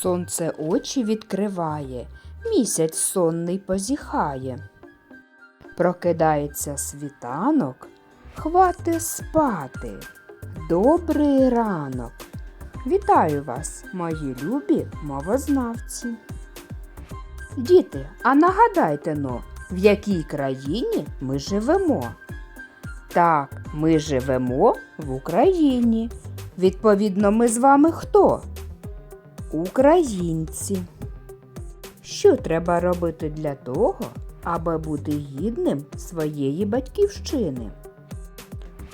Сонце очі відкриває, місяць сонний позіхає. Прокидається світанок, хвати спати. Добрий ранок. Вітаю вас, мої любі мовознавці. Діти, а нагадайте но, в якій країні ми живемо? Так, ми живемо в Україні. Відповідно, ми з вами хто? Українці. Що треба робити для того, аби бути гідним своєї батьківщини?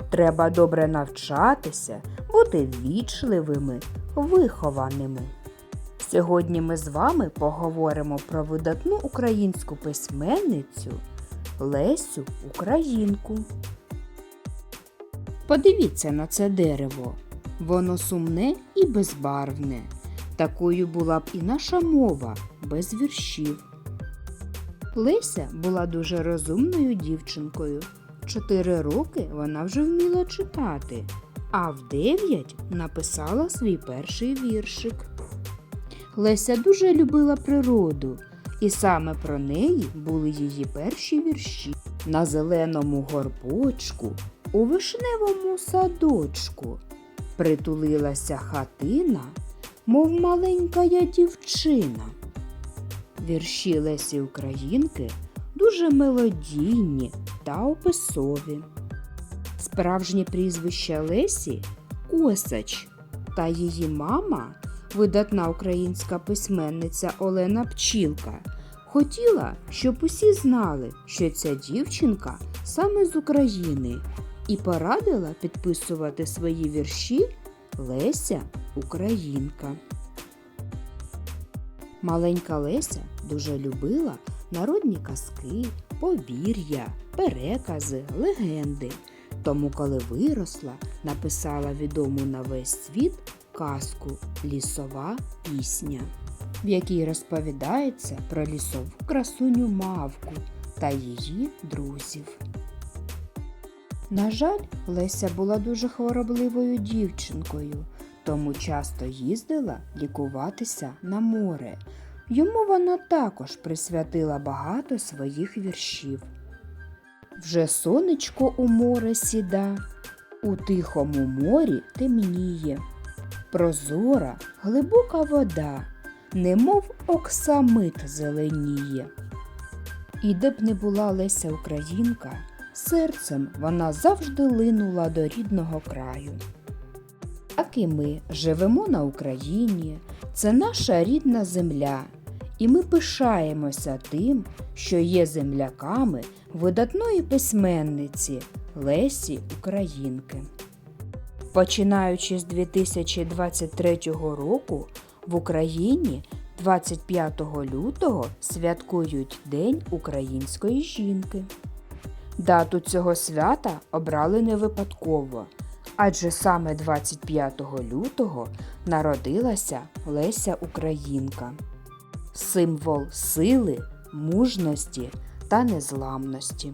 Треба добре навчатися, бути вічливими, вихованими. Сьогодні ми з вами поговоримо про видатну українську письменницю Лесю Українку. Подивіться на це дерево. Воно сумне і безбарвне. Такою була б і наша мова без віршів. Леся була дуже розумною дівчинкою. Чотири роки вона вже вміла читати, а в дев'ять написала свій перший віршик. Леся дуже любила природу, і саме про неї були її перші вірші. На зеленому горбочку, у вишневому садочку притулилася хатина, мов маленька дівчина. Вірші Лесі Українки дуже мелодійні та описові. Справжнє прізвище Лесі Косач та її мама, видатна українська письменниця Олена Пчілка, хотіла, щоб усі знали, що ця дівчинка саме з України, і порадила підписувати свої вірші Леся Українка. Маленька Леся дуже любила народні казки, повір'я, перекази, легенди. Тому, коли виросла, написала відому на весь світ казку Лісова пісня, в якій розповідається про лісову красуню мавку та її друзів. На жаль, Леся була дуже хворобливою дівчинкою, тому часто їздила лікуватися на море. Йому вона також присвятила багато своїх віршів. Вже сонечко у море сіда, у тихому морі темніє. Прозора, глибока вода, немов оксамит зеленіє. І де б не була Леся Українка, серцем вона завжди линула до рідного краю. Так і ми живемо на Україні, це наша рідна земля, і ми пишаємося тим, що є земляками видатної письменниці Лесі Українки. Починаючи з 2023 року в Україні 25 лютого святкують День української жінки. Дату цього свята обрали не випадково, адже саме 25 лютого народилася Леся Українка, символ сили, мужності та незламності.